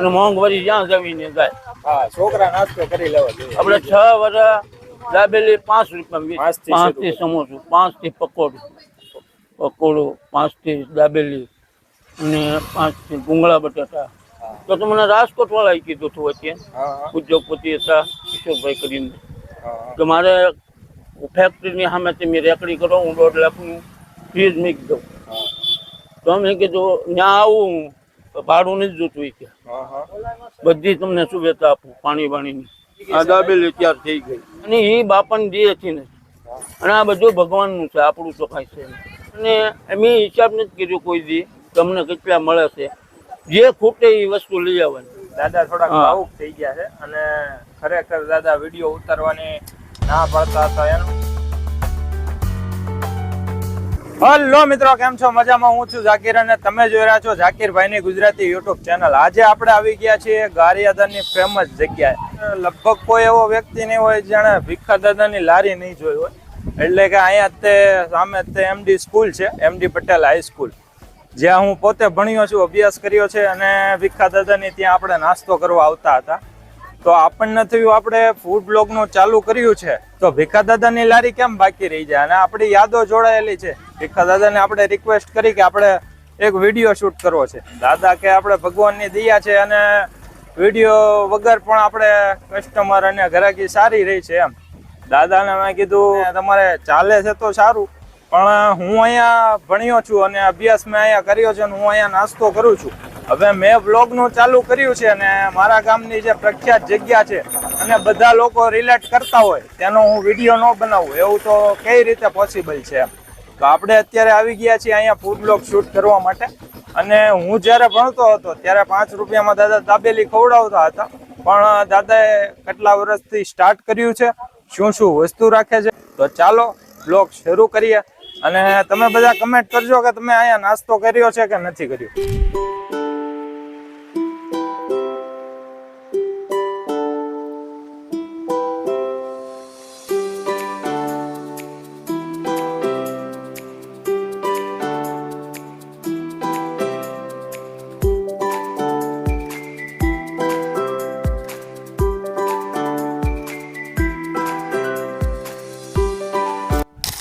અને મોંઘવારી જ્યાં જમીને જાય. હા છોકરા નાસ્તો કરી લેવા જોઈએ. આપણે છ વર્ષ દાબેલી પાંચ રૂપિયા પાંચથી સમોસું પાંચથી પકોડું. પકોડું પાંચથી દાબેલી અને પાંચથી ભૂંગળા બટાટા તો તો મને રાજકોટ વાળાએ કીધું હતું હા ઉદ્યોગપતિ હતા કિશોરભાઈ કરીને. કે મારે ફેક્ટરીની સામે તમે રેકડી કરો હું દોઢ લાખનું ફીઝ મૂકી દઉં. તો મેં કીધું ત્યાં આવું હું. ભાડું નથી જોતું એ કે. બધી તમને સુવિધા આપું પાણી બાણીની આ દાબેલી તૈયાર થઈ ગઈ. અને એ બાપાને જે હતી ને અને આ બધું ભગવાનનું છે આપણું તો કાંઈ છે અને એમ હિસાબ નથી કર્યો કોઈ દી તમને કેટલા મળે છે. જે ખૂટે એ વસ્તુ લઈ આવવાની. દાદા થોડા. ભાવુક થઈ ગયા છે અને ખરેખર દાદા વીડિયો ઉતારવાની ના પાડતા હતા એનું. હલો મિત્રો, કેમ છો? મજામાં? હું છું ઝાકીર અને તમે જોઈ રહ્યા છો ઝાકીરભાઈની ગુજરાતી યુટ્યુબ ચેનલ. આજે આપણે આવી ગયા છીએ ગારિયાદાની ફેમસ જગ્યાએ. લગભગ કોઈ એવો વ્યક્તિ નહીં હોય જેણે ભીખા દાદાની લારી નહીં જોઈ હોય. એટલે કે અહીંયા તે સામે તે એમડી સ્કૂલ છે એમડી પટેલ હાઈસ્કૂલ જ્યાં હું પોતે ભણ્યો છું, અભ્યાસ કર્યો છે અને ભીખા દાદાની ત્યાં આપણે નાસ્તો કરવા આવતા હતા. તો આપણને થયું આપણે ફૂડ બ્લોગનું ચાલુ કર્યું છે. તો ભીખા દાદાની લારી કેમ બાકી રહી જાય? અને આપણી યાદો જોડાયેલી છે. ભીખા દાદાને આપણે રિક્વેસ્ટ કરી કે આપણે એક વીડિયો શૂટ કરવો છે. દાદા કે આપણે ભગવાનની દયા છે અને વીડિયો વગર પણ આપણે કસ્ટમર અને ગ્રાહકી સારી રહી છે એમ. દાદાને મેં કીધું, તમારે ચાલે છે તો સારું. પણ હું અહીંયા ભણ્યો છું અને અભ્યાસ મેં અહીંયા કર્યો છે અને હું અહીંયા નાસ્તો કરું છું. હવે મેં બ્લોગનું ચાલુ કર્યું છે અને મારા ગામની જે પ્રખ્યાત જગ્યા છે અને બધા લોકો રિલેટ કરતા હોય, તેનો હું વીડિયો ન બનાવું. એવું તો કઈ રીતે પોસિબલ છે તો આપણે અત્યારે આવી ગયા છીએ અહીંયા ફૂડ બ્લોગ શૂટ કરવા માટે. અને હું જ્યારે ભણતો હતો ત્યારે પાંચ રૂપિયામાં દાદા દાબેલી ખવડાવતા હતા. પણ દાદાએ કેટલા વર્ષથી સ્ટાર્ટ કર્યું છે? શું શું વસ્તુ રાખે છે? તો ચાલો બ્લોગ શરૂ કરીએ. અને તમે બધા કમેન્ટ કરજો કે તમે અહીંયા નાસ્તો કર્યો છે કે નથી કર્યો.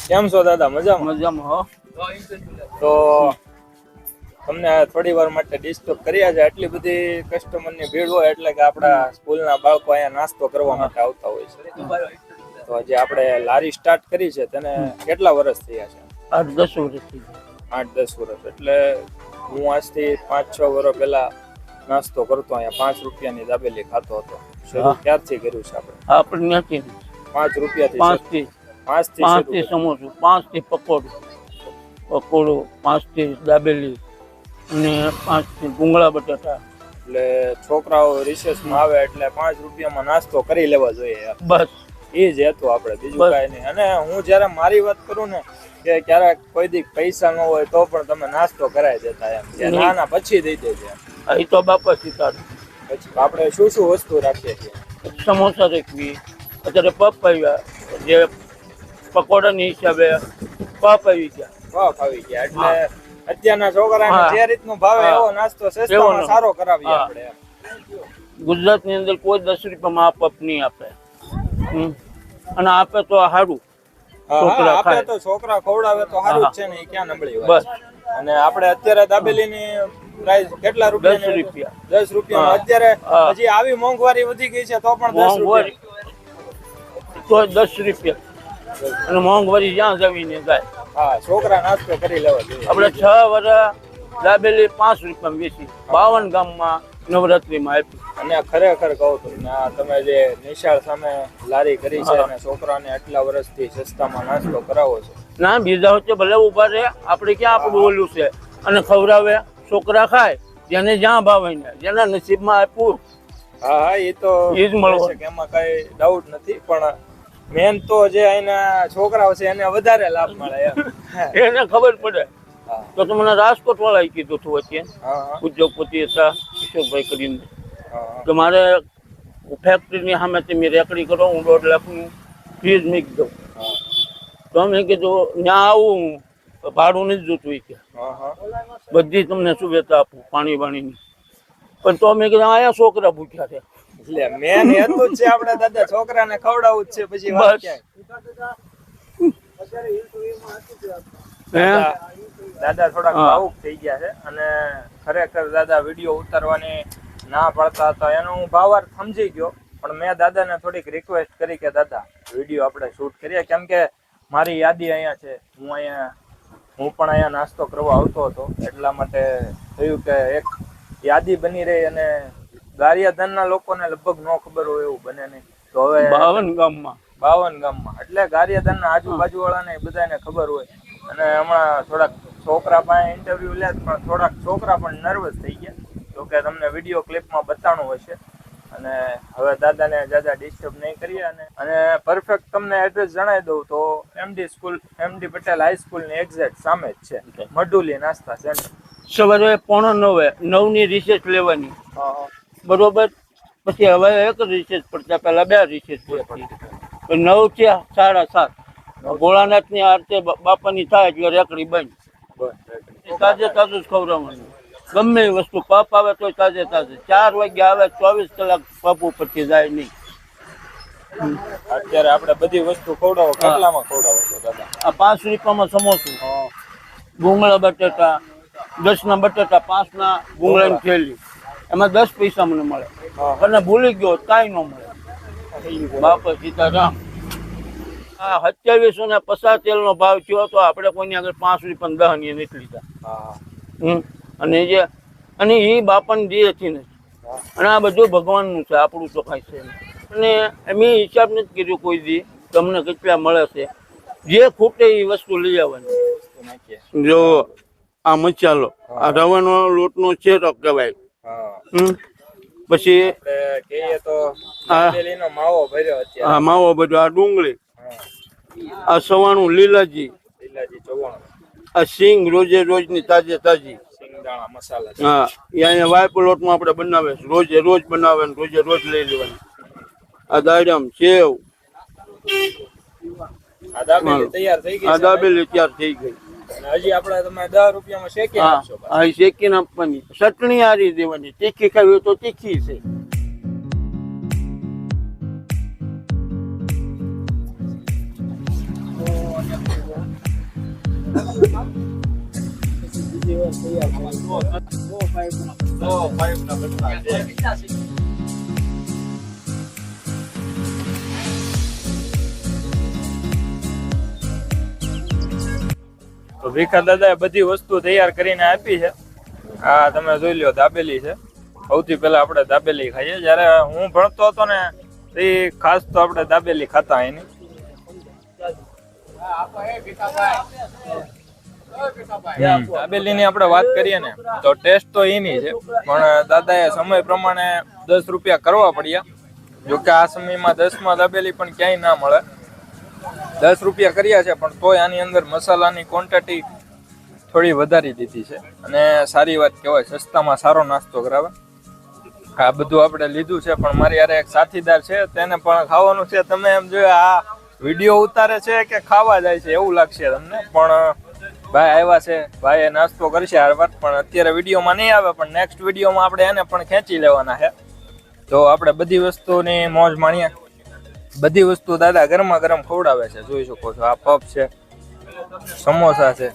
કેમ છો દાદા? મજામાં? મજામાં હો. તો તમને થોડી વાર માટે ડિસ્ટર્બ કર્યા છે. આટલી બધી કસ્ટમરની ભીડ હોય એટલે કે આપણા સ્કૂલના બાળકો અહીંયા નાસ્તો કરવા માટે આવતા હોય છે. તો જે આપણે લારી સ્ટાર્ટ કરી છે. તેને કેટલા વર્ષ થયા છે? આઠ દસ વર્ષથી આઠ દસ વર્ષ એટલે હું આજથી પાંચ છ વર્ષ પહેલા નાસ્તો કરતો અહીંયા. પાંચ રૂપિયાની દાબેલી ખાતો હતો. શરૂ ક્યારથી કર્યું છે આપણે? આપણે પાંચ રૂપિયાથી પાંચ થી પાંચથી પાંચથી સમોસું પાંચથી પકોડું. પકોડું પાંચથી દાબેલી અને પાંચથી ભૂંગળા બટાટા. એટલે છોકરાઓ રિસેસમાં આવે એટલે પાંચ રૂપિયામાં નાસ્તો કરી લેવા જોઈએ બસ. એ જ હતું આપણે બીજું કાંઈ નહીં. અને હું જ્યારે મારી વાત કરું ને કે ક્યારેક કોઈ દી પૈસા ન હોય તો પણ તમે નાસ્તો કરાવી દેતા એમ. ના ના પછી દઈ દેજે એ તો બાપા સીતારું પછી આપણે શું શું વસ્તુ રાખીએ છીએ? સમોસા રાખવી અત્યારે પપ આવ્યા જે પકોડાની હિસાબે પપ આવી ગયા. પફ આવી ગયા. એટલે અત્યારના છોકરાને જે રીતનો ભાવે એવો નાસ્તો સસ્તામાં સારો કરાવીએ આપણે. ગુજરાતની અંદર કોઈ દસ રૂપિયામાં આ પપ નહીં આપે. અને આપે તો સારું આપણે તો છોકરા ખવડાવે તો સારું જ છે ને ક્યાં નબળી બસ. અને આપણે અત્યારે દાબેલીની પ્રાઇસ કેટલા રૂપિયા દસ રૂપિયા. દસ રૂપિયા અત્યારે હજી આવી મોંઘવારી વધી ગઈ છે તો પણ દસ રૂપિયા. તો દસ રૂપિયા. અને મોંઘવારી જ્યાં જમીને જાય હા છોકરા નાસ્તો કરી લેવા જોઈએ. આપણે છ વર્ષ દાબેલી પાંચ રૂપિયામાં વેચી બાવન ગામમાં નવરાત્રીમાં આપી અને ખરેખર કહું આ તમે જે નિશાળ સામે લારી કરી છે અને છોકરાને આટલા વર્ષથી સસ્તામાં નાસ્તો કરાવો છો. ના બીજા વચ્ચે ભલે ઊભા રહે આપણે ક્યાં આપણું ઓલું છે? અને ખવડાવે છોકરા ખાય જેને જ્યાં ભાવે ને જેના નસીબમાં આપ્યું. હા હા એ તો એ જ મળવું એમાં કઈ ડાઉટ નથી પણ મેન તો જે એના છોકરાઓ છે એને વધારે લાભ મળે એને ખબર પડે. તો તમને મને રાજકોટ વાળાએ કીધું હતું હા, ઉદ્યોગપતિ હતા કિશોરભાઈ કરીને. કે મારે ફેક્ટરીની સામે તમે રેકડી કરો હું દોઢ લાખનું ફીઝ મૂકી દઉં. તો મેં કીધું ત્યાં આવું હું. ભાડું નથી જોતું કે. બધી તમને સુવિધા આપું પાણી બાણીની પણ તો અમે કીધું આયા છોકરા ભૂખ્યા છે. એટલે મેન હેતુ જ છે આપણે દાદા છોકરાને ખવડાવવું જ છે પછી વાત ક્યાંય. દાદા થોડાક ભાવુક થઈ ગયા છે અને ખરેખર દાદા વીડિયો ઉતારવાની ના પાડતા હતા. એનો હું ભાવાર્થ સમજી ગયો પણ મેં દાદાને થોડીક રિક્વેસ્ટ કરી કે દાદા વીડિયો આપણે શૂટ કરીએ. કેમ કે મારી યાદી અહીંયા છે. હું અહીંયા હું પણ અહીંયા નાસ્તો કરવા આવતો હતો. એટલા માટે થયું કે એક યાદી બની રહી અને ગારિયાધનના લોકોને લગભગ નો ખબર હોય એવું બને નહીં. તો હવે બાવન ગામમાં. બાવન ગામમાં. એટલે ગારિયાધનના આજુબાજુ વાળાને બધાને ખબર હોય. અને હમણાં થોડાક છોકરા પાસે ઇન્ટરવ્યુ લે પણ થોડાક છોકરા પણ નર્વસ થઈ ગયા. તો કે તમને વીડિયો ક્લિપમાં બતાવવાનું હશે. અને હવે દાદાને દાદા ડિસ્ટર્બ નહીં કરીએ અને અને પરફેક્ટ તમને એડ્રેસ જણાવી દઉં તો એમડી સ્કૂલ એમડી પટેલ હાઈસ્કૂલની એક્ઝેક્ટ સામે જ છે. મડુલી નાસ્તા સેન્ટર સવારે પોણો નવે નવની રિસેસ લેવાની. બરોબર. પછી હવે એક રિસેસ પડતા પહેલા બે રિસેસ પડતી નવથી સાડા સાત. ભોળાનાથની આરતી બા- બાપાની થાય એટલે રેકડી બંધ તાજે તાજું જ ખવડાવવાનું. ગમે એ વસ્તુ પપ આવે તો તાજે તાજે. ચાર વાગે આવે ચોવીસ કલાક પપ ઉપરથી જાય નહીં. અત્યારે આપણે બધી વસ્તુ ખવડાવો કેટલામાં ખવડાવો છો દાદા? આ પાંચ રૂપિયામાં સમોસું. ભૂંગળા બટેટા દસના બટેટા પાંચના ભૂંગળાની થેલી. એમાં દસ પૈસા મને મળે. અને ભૂલી ગયો કાંઈ ન મળે. બાપા સીતારામ. આ સત્યાવીસો ને પચાસ તેલનો ભાવ થયો તો આપણે કોઈની આગળ પાંચ રૂપિયા દહની નથી લીધા હમ. અને જે અને એ બાપાની જે હતી ને. અને આ બધું ભગવાનનું છે આપણું તો કાંઈ છે અને મેં હિસાબ નથી કર્યો કોઈ દી તમને કેટલા મળે છે. જે ખૂટે એ વસ્તુ લઈ આવવાની. જો આ મચાલો. આ રવાનો લોટનો ચેરો કહેવાય. હા હમ. પછી કહીએ તો માવો ભર્યો માવો આ ડુંગળી. આ સવાણું લીલાજી. લીલાજી ચવાણું આ સિંગ રોજે રોજની તાજે તાજી. હા અહીંયા વાયપ લોટમાં આપણે બનાવે રોજે રોજ બનાવે ને રોજે રોજ લઈ લેવાની. આ દાડમ સેવ. આ દાબેલી તૈયાર થઈ ગઈ. હજી આપણે તમે દસ રૂપિયામાં શેકી હા નાખશો બસ. શેકીને આપવાની ચટણી આરી દેવાની તીખી ખાવી હોય તો તીખી છે સો પાઇપના five, છે. ભીખા દાદાએ બધી વસ્તુ તૈયાર કરીને આપી છે. આ તમે જોઈ લ્યો, દાબેલી છે. સૌથી પહેલા આપણે દાબેલી ખાઈએ. જ્યારે હું ભણતો હતો ને એ ખાસ તો આપણે દાબેલી ખાતા એની. દાબેલી ની આપણે વાત કરીએ ને, તો ટેસ્ટ તો એની છે. પણ દાદાએ સમય પ્રમાણે દસ રૂપિયા કરવા પડ્યા. જોકે આ સમયમાં દસમાં દાબેલી પણ ક્યાંય ના મળે. દસ રૂપિયા કર્યા છે, પણ તોય આની અંદર મસાલાની ક્વોન્ટિટી થોડી વધારી દીધી છે. અને સારી વાત કહેવાય, સસ્તામાં સારો નાસ્તો કરાવે. આ બધું આપણે લીધું છે, પણ મારી યારે એક સાથીદાર છે, તેને પણ ખાવાનું છે. તમે એમ જોયો, આ વીડિયો ઉતારે છે કે ખાવા જાય છે, એવું લાગશે તમને. પણ, ભાઈ આવ્યા છે ભાઈ નાસ્તો કરશે આ વાત, પણ અત્યારે વિડીયોમાં નહીં આવે, પણ નેક્સ્ટ વિડીયોમાં આપણે એને પણ ખેંચી લેવાના છે. તો આપણે બધી વસ્તુની મોજ માણીએ. બધી વસ્તુ દાદા ગરમા ગરમ ખવડાવે છે, જોઈ શકો છો. આ પપ છે, સમોસા છે,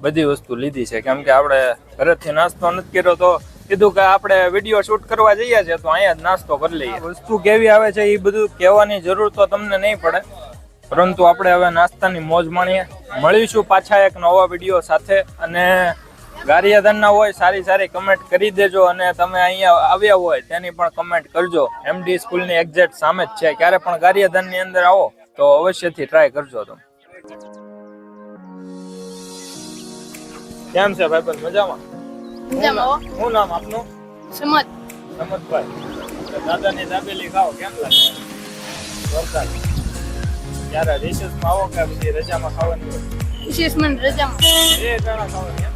બધી વસ્તુ લીધી છે. કેમ કે આપણે ઘરેથી નાસ્તો નથી કર્યો તો કીધું કે આપણે વીડિયો શૂટ કરવા જઈએ છીએ તો અહીંયા જ નાસ્તો કરી લઈએ. વસ્તુ કેવી આવે છે એ બધું કહેવાની જરૂર તો તમને નહીં પડે. પરંતુ આપણે હવે નાસ્તાની મોજ માણીએ. મળીશું પાછા એક નવા વીડિયો સાથે અને ગારિયાધનના હોય સારી સારી કમેન્ટ કરી દેજો અને તમે અહીંયા આવ્યા હોય તેની પણ કમેન્ટ કરજો. એમડી સ્કૂલની એક્ઝેક્ટ સામે જ છે. ક્યારે પણ ગારિયાધનની અંદર આવો તો અવશ્યથી ટ્રાય કરજો તમે. કેમ છે ભાઈ મજામાં? મજામાં શું નામ આપનું? સમજ સમજભાઈ દાદાની દાબેલી ખાઓ કેમ લાગે? વરસાદ. ક્યારે રિસેસમાં આવો કે બધી રજામાં ખાવાની હોય? રજામાં. એ ટાણા ખાવાની?